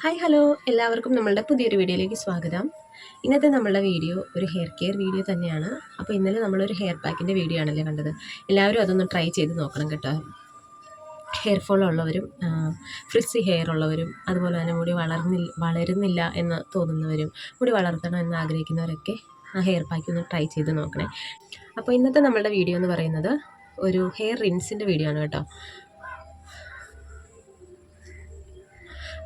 Hi hello എല്ലാവർക്കും നമ്മളുടെ പുതിയൊരു വീഡിയോയിലേക്ക് സ്വാഗതം. ഇന്നത്തെ നമ്മളുടെ വീഡിയോ ഒരു ഹെയർ കെയർ വീഡിയോ തന്നെയാണ്. അപ്പോൾ ഇന്നലെ നമ്മളൊരു ഹെയർ പാക്കിന്റെ വീഡിയോ ആണല്ലേ കണ്ടത്. എല്ലാവരും അതൊന്ന് ട്രൈ ചെയ്ത് നോക്കണം കേട്ടോ. ഹെയർ ഫോൾ ഉള്ളവരും ഫ്രിസി ഹെയർ ഉള്ളവരും അതുപോലെ തന്നെ മുടി വളർന്നില്ല വളരുന്നില്ല എന്ന് തോന്നുന്നവരും മുടി വളർത്തണം എന്ന് ആഗ്രഹിക്കുന്നവരൊക്കെ ആ ഹെയർ പാക്ക് ഒന്ന് ട്രൈ ചെയ്ത് നോക്കണേ. അപ്പോൾ ഇന്നത്തെ നമ്മളുടെ വീഡിയോ എന്ന് പറയുന്നത് ഒരു ഹെയർ റിൻസിന്റെ വീഡിയോ ആണ് കേട്ടോ.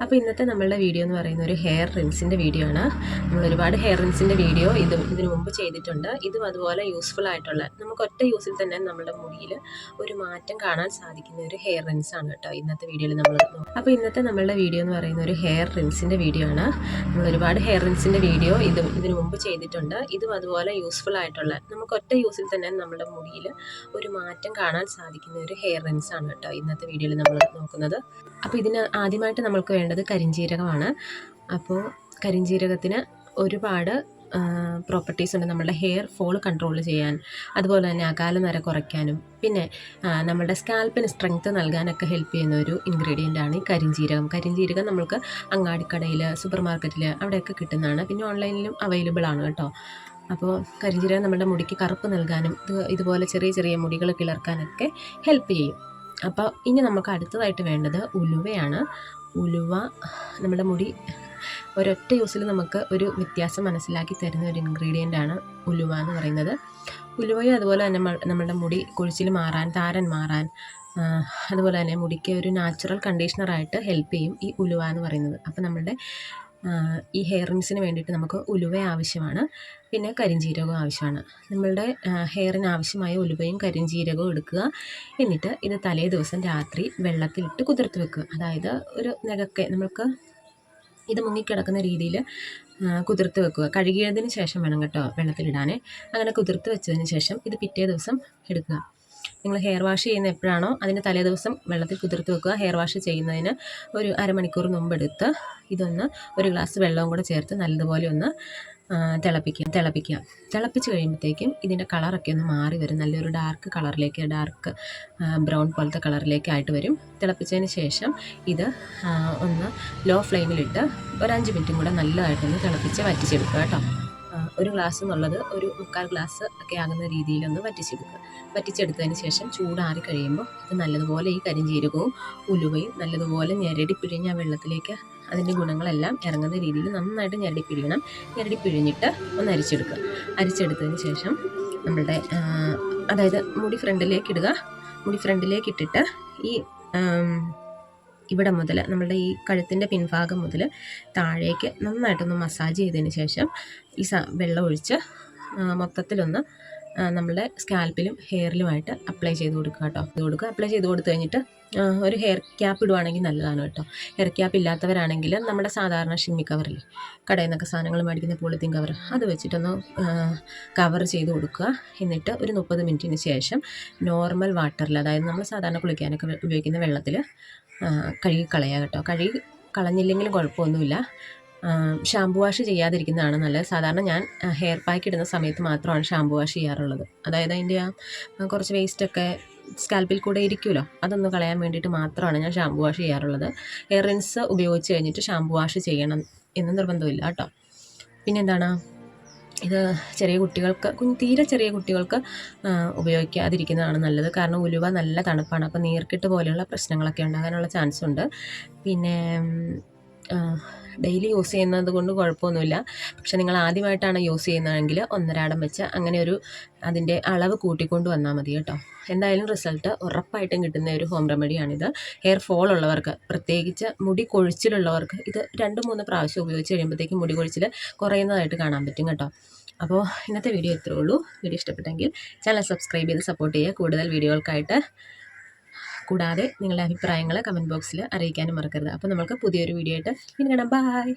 അപ്പോൾ ഇന്നത്തെ നമ്മളുടെ വീഡിയോ എന്ന് പറയുന്ന ഒരു ഹെയർ റിൻസിന്റെ വീഡിയോ ആണ്. നമ്മൾ ഒരുപാട് ഹെയർ റിൻസിന്റെ വീഡിയോ ഇത് ഇതിനു മുമ്പ് ചെയ്തിട്ടുണ്ട്. ഇതും അതുപോലെ യൂസ്ഫുൾ ആയിട്ടുള്ള നമുക്ക് ഒറ്റ യൂസിൽ തന്നെ നമ്മുടെ മുടിയിൽ ഒരു മാറ്റം കാണാൻ സാധിക്കുന്ന ഒരു ഹെയർ റിൻസ് ആണ് കേട്ടോ ഇന്നത്തെ വീഡിയോയിൽ നമ്മൾ അപ്പോൾ ഇന്നത്തെ നമ്മളുടെ വീഡിയോ എന്ന് പറയുന്ന ഒരു ഹെയർ റിൻസിന്റെ വീഡിയോ ആണ്. നമ്മൾ ഒരുപാട് ഹെയർ റിൻസിന്റെ വീഡിയോ ഇതും ഇതിനു മുമ്പ് ചെയ്തിട്ടുണ്ട്. ഇതും അതുപോലെ യൂസ്ഫുൾ ആയിട്ടുള്ള നമുക്ക് ഒറ്റ യൂസിൽ തന്നെ നമ്മുടെ മുടിയിൽ ഒരു മാറ്റം കാണാൻ സാധിക്കുന്ന ഒരു ഹെയർ റിൻസ് ആണ് കേട്ടോ ഇന്നത്തെ വീഡിയോയിൽ നമ്മൾ നോക്കുന്നത്. അപ്പോൾ ഇതിന് ആദ്യമായിട്ട് നമ്മൾക്ക് വേണ്ടത് കരിഞ്ജീരകമാണ് അപ്പോൾ കരിഞ്ജീരകത്തിന് ഒരുപാട് പ്രോപ്പർട്ടീസ് ഉണ്ട് നമ്മുടെ ഹെയർ ഫോൾ കൺട്രോൾ ചെയ്യാൻ. അതുപോലെ തന്നെ അകാല നര കുറയ്ക്കാനും. പിന്നെ നമ്മുടെ സ്കാൽപ്പിന് സ്ട്രെങ്ത് നൽകാനൊക്കെ ഹെൽപ്പ് ചെയ്യുന്ന ഒരു ഇൻഗ്രീഡിയന്റ് ആണ് ഈ കരിഞ്ജീരകം കരിഞ്ജീരകം നമ്മൾക്ക് അങ്ങാടിക്കടയിൽ സൂപ്പർ മാർക്കറ്റിൽ അവിടെയൊക്കെ കിട്ടുന്നതാണ്. പിന്നെ ഓൺലൈനിലും അവൈലബിൾ ആണ് കേട്ടോ. അപ്പോൾ കരിഞ്ജീരകം നമ്മുടെ മുടിക്ക് കറുപ്പ് നൽകാനും ഇത് ഇതുപോലെ ചെറിയ ചെറിയ മുടികൾ കിളർക്കാനൊക്കെ ഹെൽപ്പ് ചെയ്യും. അപ്പോൾ ഇനി നമുക്ക് അടുത്തതായിട്ട് വേണ്ടത് ഉലുവയാണ്. ഉലുവ നമ്മുടെ മുടി ഒരൊറ്റ യൂസിൽ നമുക്ക് ഒരു വ്യത്യാസം മനസ്സിലാക്കി തരുന്ന ഒരു ഇൻഗ്രീഡിയന്റ് ആണ് ഉലുവ എന്ന് പറയുന്നത്. ഉലുവയും അതുപോലെ തന്നെ നമ്മളുടെ മുടി കൊഴിച്ചിൽ മാറാൻ താരൻ മാറാൻ അതുപോലെ തന്നെ മുടിക്ക് ഒരു നാച്ചുറൽ കണ്ടീഷണറായിട്ട് ഹെൽപ്പ് ചെയ്യും ഈ ഉലുവ എന്ന് പറയുന്നത്. അപ്പോൾ നമ്മളുടെ ഈ ഹെയർ റിങ്സിന് വേണ്ടിയിട്ട് നമുക്ക് ഉലുവ ആവശ്യമാണ്. പിന്നെ കരിഞ്ജീരകവും ആവശ്യമാണ്. നമ്മളുടെ ഹെയറിന് ആവശ്യമായ ഉലുവയും കരിഞ്ജീരകവും എടുക്കുക. എന്നിട്ട് ഇത് തലേ ദിവസം രാത്രി വെള്ളത്തിലിട്ട് കുതിർത്ത് വെക്കുക. അതായത് ഒരു നഖക്കെ നമുക്ക് ഇത് മുങ്ങിക്കിടക്കുന്ന രീതിയിൽ കുതിർത്ത് വെക്കുക. കഴുകിയതിന് ശേഷം വേണം കേട്ടോ വെള്ളത്തിലിടാൻ. അങ്ങനെ കുതിർത്ത് വെച്ചതിന് ശേഷം ഇത് പിറ്റേ ദിവസം എടുക്കുക. നിങ്ങൾ ഹെയർ വാഷ് ചെയ്യുന്ന എപ്പോഴാണോ അതിന്റെ തലേ ദിവസം വെള്ളത്തിൽ കുതിർത്ത് വെക്കുക. ഹെയർ വാഷ് ചെയ്യുന്നതിന് ഒരു അരമണിക്കൂർ മുമ്പെടുത്ത് ഇതൊന്ന് ഒരു ഗ്ലാസ് വെള്ളവും കൂടെ ചേർത്ത് നല്ലതുപോലെ ഒന്ന് തിളപ്പിക്കുക തിളപ്പിക്കുക. തിളപ്പിച്ച് കഴിയുമ്പോഴത്തേക്കും ഇതിന്റെ കളറൊക്കെ ഒന്ന് മാറി വരും. നല്ലൊരു ഡാർക്ക് കളറിലേക്ക് ഡാർക്ക് ബ്രൗൺ പോലത്തെ കളറിലേക്ക് ആയിട്ട് വരും. തിളപ്പിച്ചതിന് ശേഷം ഇത് ഒന്ന് ലോ ഫ്ലെയിമിലിട്ട് ഒരു അഞ്ച് മിനിറ്റും കൂടെ നല്ലതായിട്ടൊന്ന് തിളപ്പിച്ച് വറ്റിച്ചെടുക്കുക കേട്ടോ. ഒരു ഗ്ലാസ് എന്നുള്ളത് ഒരു മുക്കാൽ ഗ്ലാസ് ഒക്കെ ആകുന്ന രീതിയിലൊന്ന് വറ്റിച്ചെടുക്കുക. വറ്റിച്ചെടുത്തതിന് ശേഷം ചൂടാറി കഴിയുമ്പോൾ ഇത് നല്ലതുപോലെ ഈ കരിഞ്ചീരകവും ഉലുവയും നല്ലതുപോലെ ഞെരടി പിഴിഞ്ഞ ആ വെള്ളത്തിലേക്ക് അതിന്റെ ഗുണങ്ങളെല്ലാം ഇറങ്ങുന്ന രീതിയിൽ നന്നായിട്ട് ഞെരടി പിഴിയണം. ഞെരടി പിഴിഞ്ഞിട്ട് ഒന്ന് അരിച്ചെടുക്കുക. അരിച്ചെടുത്തതിന് ശേഷം നമ്മളുടെ അതായത് മുടി ഫ്രണ്ടിലേക്ക് ഇടുക. മുടി ഫ്രണ്ടിലേക്ക് ഇട്ടിട്ട് ഈ ഇവിടെ മുതൽ നമ്മളുടെ ഈ കഴുത്തിന്റെ പിൻഭാഗം മുതൽ താഴേക്ക് നന്നായിട്ടൊന്ന് മസാജ് ചെയ്തതിന് ശേഷം ഈ വെള്ളം ഒഴിച്ച് മൊത്തത്തിലൊന്ന് നമ്മളുടെ സ്കാൽപ്പിലും ഹെയറിലുമായിട്ട് അപ്ലൈ ചെയ്ത് കൊടുക്കുക കേട്ടോ. ഇത് കൊടുക്കുക. അപ്ലൈ ചെയ്ത് കൊടുത്തു കഴിഞ്ഞിട്ട് ഒരു ഹെയർ ക്യാപ്പ് ഇടുവാണെങ്കിൽ നല്ലതാണ് കേട്ടോ. ഹെയർ ക്യാപ്പ് ഇല്ലാത്തവരാണെങ്കിൽ നമ്മുടെ സാധാരണ ഷിമ്മി കവറിൽ കടയിൽ നിന്നൊക്കെ സാധനങ്ങൾ മേടിക്കുന്ന പോളിത്തീൻ കവർ അത് വെച്ചിട്ടൊന്ന് കവർ ചെയ്ത് കൊടുക്കുക. എന്നിട്ട് ഒരു മുപ്പത് മിനിറ്റിന് ശേഷം നോർമൽ വാട്ടറിൽ അതായത് നമ്മൾ സാധാരണ കുളിക്കാനൊക്കെ ഉപയോഗിക്കുന്ന വെള്ളത്തിൽ കഴുകി കളയുക കേട്ടോ. കഴുകി കളഞ്ഞില്ലെങ്കിലും കുഴപ്പമൊന്നുമില്ല. ഷാംപൂ വാഷ് ചെയ്യാതിരിക്കുന്നതാണ് നല്ലത്. സാധാരണ ഞാൻ ഹെയർ പാക്ക് ഇടുന്ന സമയത്ത് മാത്രമാണ് ഷാംപൂ വാഷ് ചെയ്യാറുള്ളത്. അതായത് അതിന്റെ ആ കുറച്ച് വേസ്റ്റൊക്കെ സ്കാൽപ്പിൽ കൂടെ ഇരിക്കുമല്ലോ അതൊന്ന് കളയാൻ വേണ്ടിയിട്ട് മാത്രമാണ് ഞാൻ ഷാംപൂ വാഷ് ചെയ്യാറുള്ളത്. ഹെയർ റിൻസ് ഉപയോഗിച്ച് കഴിഞ്ഞിട്ട് ഷാംപൂ വാഷ് ചെയ്യണം എന്ന് നിർബന്ധമില്ല കേട്ടോ. പിന്നെന്താണ് ഇത് ചെറിയ കുട്ടികൾക്ക് കുഞ്ഞ് തീരെ ചെറിയ കുട്ടികൾക്ക് ഉപയോഗിക്കാതിരിക്കുന്നതാണ് നല്ലത്. കാരണം ഉലുവ നല്ല തണുപ്പാണ്. അപ്പോൾ നീർക്കിട്ട് പോലെയുള്ള പ്രശ്നങ്ങളൊക്കെ ഉണ്ടാകാനുള്ള ചാൻസ് ഉണ്ട്. പിന്നെ ഡെയിലി യൂസ് ചെയ്യുന്നത് കൊണ്ട് കുഴപ്പമൊന്നുമില്ല. പക്ഷെ നിങ്ങൾ ആദ്യമായിട്ടാണ് യൂസ് ചെയ്യുന്നതെങ്കിൽ ഒന്നരാടം വെച്ച് അങ്ങനെ ഒരു അതിന്റെ അളവ് കൂട്ടിക്കൊണ്ട് വന്നാൽ മതി കേട്ടോ. എന്തായാലും റിസൾട്ട് ഉറപ്പായിട്ടും കിട്ടുന്ന ഒരു ഹോം റെമഡിയാണിത് ഹെയർ ഫോൾ ഉള്ളവർക്ക് പ്രത്യേകിച്ച് മുടി കൊഴിച്ചിലുള്ളവർക്ക് ഇത് രണ്ട് മൂന്ന് പ്രാവശ്യം ഉപയോഗിച്ച് കഴിയുമ്പോഴത്തേക്കും മുടി കൊഴിച്ചിൽ കുറയുന്നതായിട്ട് കാണാൻ പറ്റും കേട്ടോ. അപ്പോൾ ഇന്നത്തെ വീഡിയോ ഇത്രേ ഉള്ളൂ. വീഡിയോ ഇഷ്ടപ്പെട്ടെങ്കിൽ ചാനൽ സബ്സ്ക്രൈബ് ചെയ്ത് സപ്പോർട്ട് ചെയ്യുക. കൂടുതൽ വീഡിയോകൾക്കായിട്ട് കൂടാതെ നിങ്ങളുടെ അഭിപ്രായങ്ങൾ കമന്റ് ബോക്സിൽ അറിയിക്കാനും മറക്കരുത്. അപ്പോൾ നമുക്ക് പുതിയൊരു വീഡിയോ ആയിട്ട് പിന്നെ കാണാം. ബൈ